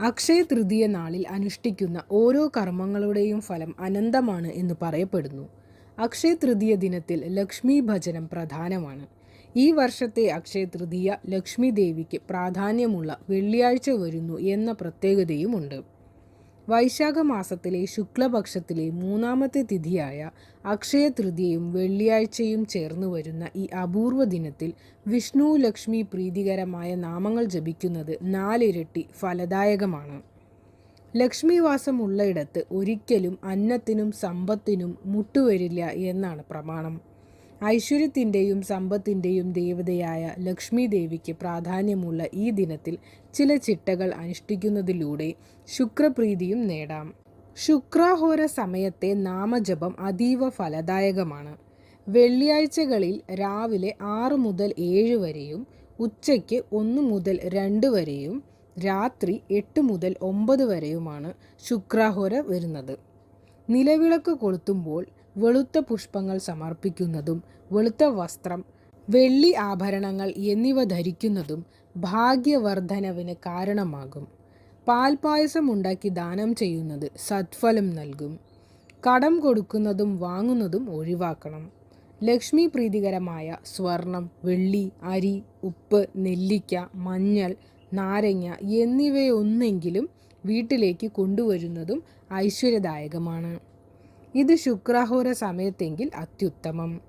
അക്ഷയ തൃതീയ നാളിൽ അനുഷ്ഠിക്കുന്ന ഓരോ കർമ്മങ്ങളുടെയും ഫലം അനന്തമാണ് എന്ന് പറയപ്പെടുന്നു. അക്ഷയ തൃതീയ ദിനത്തിൽ ലക്ഷ്മി ഭജനം പ്രധാനമാണ്. ഈ വർഷത്തെ അക്ഷയ തൃതീയ ലക്ഷ്മി ദേവിക്ക് പ്രാധാന്യമുള്ള വെള്ളിയാഴ്ച വരുന്നു എന്ന പ്രത്യേകതയുമുണ്ട്. വൈശാഖ മാസത്തിലെ ശുക്ലപക്ഷത്തിലെ മൂന്നാമത്തെ തിഥിയായ അക്ഷയ തൃതീയയും വെള്ളിയാഴ്ചയും ചേർന്ന് വരുന്ന ഈ അപൂർവ ദിനത്തിൽ വിഷ്ണു ലക്ഷ്മി പ്രീതികരമായ നാമങ്ങൾ ജപിക്കുന്നത് നാലിരട്ടി ഫലദായകമാണ്. ലക്ഷ്മിവാസം ഉള്ളയിടത്ത് ഒരിക്കലും അന്നത്തിനും സമ്പത്തിനും മുട്ടുവരില്ല എന്നാണ് പ്രമാണം. ഐശ്വര്യത്തിന്റെയും സമ്പത്തിന്റെയും ദേവതയായ ലക്ഷ്മി ദേവിക്ക് പ്രാധാന്യമുള്ള ഈ ദിനത്തിൽ ചില ചിട്ടകൾ അനുഷ്ഠിക്കുന്നതിലൂടെ ശുക്രപ്രീതിയും നേടാം. ശുക്രാഹോര സമയത്തെ നാമജപം അതീവ ഫലദായകമാണ്. വെള്ളിയാഴ്ചകളിൽ രാവിലെ ആറ് മുതൽ ഏഴ് വരെയും ഉച്ചയ്ക്ക് ഒന്ന് മുതൽ രണ്ട് വരെയും രാത്രി എട്ട് മുതൽ ഒമ്പത് വരെയുമാണ് ശുക്രാഹോര വരുന്നത്. നിലവിളക്ക് കൊളുത്തുമ്പോൾ വെളുത്ത പുഷ്പങ്ങൾ സമർപ്പിക്കുന്നതും വെളുത്ത വസ്ത്രം വെള്ളി ആഭരണങ്ങൾ എന്നിവ ധരിക്കുന്നതും ഭാഗ്യവർദ്ധനവിന് കാരണമാകും. പാൽപായസം ഉണ്ടാക്കി ദാനം ചെയ്യുന്നത് സത്ഫലം നൽകും. കടം കൊടുക്കുന്നതും വാങ്ങുന്നതും ഒഴിവാക്കണം. ലക്ഷ്മി പ്രീതികരമായ സ്വർണം വെള്ളി അരി ഉപ്പ് നെല്ലിക്ക മഞ്ഞൾ നാരങ്ങ എന്നിവയൊന്നെങ്കിലും വീട്ടിലേക്ക് കൊണ്ടുവരുന്നതും ഐശ്വര്യദായകമാണ്. ഇത് ശുക്രാഹോര സമയത്തെങ്കിൽ അത്യുത്തമം.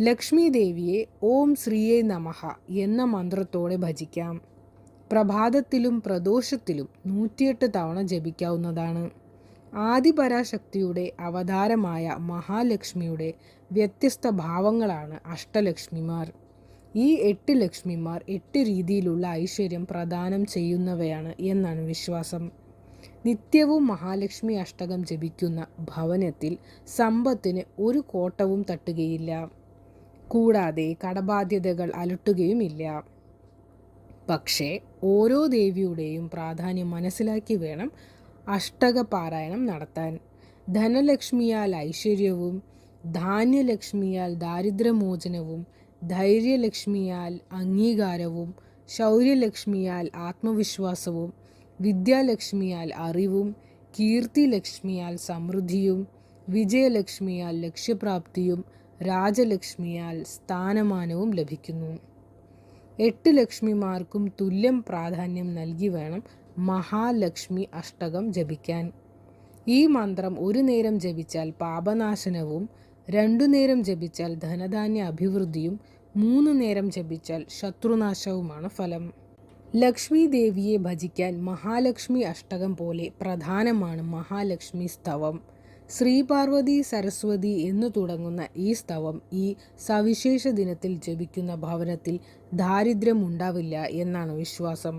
ലക്ഷ്മി ദേവിയെ ഓം ശ്രീയെ നമഹ എന്ന മന്ത്രത്തോടെ ഭജിക്കാം. പ്രഭാതത്തിലും പ്രദോഷത്തിലും നൂറ്റിയെട്ട് തവണ ജപിക്കാവുന്നതാണ്. ആദിപരാശക്തിയുടെ അവതാരമായ മഹാലക്ഷ്മിയുടെ വ്യത്യസ്ത ഭാവങ്ങളാണ് അഷ്ടലക്ഷ്മിമാർ. ഈ എട്ട് ലക്ഷ്മിമാർ എട്ട് രീതിയിലുള്ള ഐശ്വര്യം പ്രദാനം ചെയ്യുന്നവയാണ് എന്നാണ് വിശ്വാസം. നിത്യവും മഹാലക്ഷ്മി അഷ്ടകം ജപിക്കുന്ന ഭവനത്തിൽ സമ്പത്തിന് ഒരു കോട്ടവും തട്ടുകയില്ല. കൂടാതെ കടബാധ്യതകൾ അലട്ടുകയുമില്ല. പക്ഷേ ഓരോ ദേവിയുടെയും പ്രാധാന്യം മനസ്സിലാക്കി വേണം അഷ്ടക പാരായണം നടത്താൻ. ധനലക്ഷ്മിയാൽ ഐശ്വര്യവും ധാന്യലക്ഷ്മിയാൽ ദാരിദ്ര്യമോചനവും ധൈര്യലക്ഷ്മിയാൽ അംഗീകാരവും ശൗര്യലക്ഷ്മിയാൽ ആത്മവിശ്വാസവും വിദ്യാലക്ഷ്മിയാൽ അറിവും കീർത്തിലക്ഷ്മിയാൽ സമൃദ്ധിയും വിജയലക്ഷ്മിയാൽ ലക്ഷ്യപ്രാപ്തിയും രാജലക്ഷ്മിയാൽ സ്ഥാനമാനവും ലഭിക്കുന്നു. എട്ട് ലക്ഷ്മിമാർക്കും തുല്യം പ്രാധാന്യം നൽകി വേണം മഹാലക്ഷ്മി അഷ്ടകം ജപിക്കാൻ. ഈ മന്ത്രം ഒരു നേരം ജപിച്ചാൽ പാപനാശനവും രണ്ടു നേരം ജപിച്ചാൽ ധനധാന്യ അഭിവൃദ്ധിയും മൂന്ന് നേരം ജപിച്ചാൽ ശത്രുനാശവുമാണ് ഫലം. ലക്ഷ്മി ദേവിയെ ഭജിക്കാൻ മഹാലക്ഷ്മി അഷ്ടകം പോലെ പ്രധാനമാണ് മഹാലക്ഷ്മി സ്തവം. ശ്രീപാർവതി സരസ്വതി എന്നു തുടങ്ങുന്ന ഈ സ്തവം ഈ സവിശേഷ ദിനത്തിൽ ജപിക്കുന്ന ഭവനത്തിൽ ദാരിദ്ര്യമുണ്ടാവില്ല എന്നാണ് വിശ്വാസം.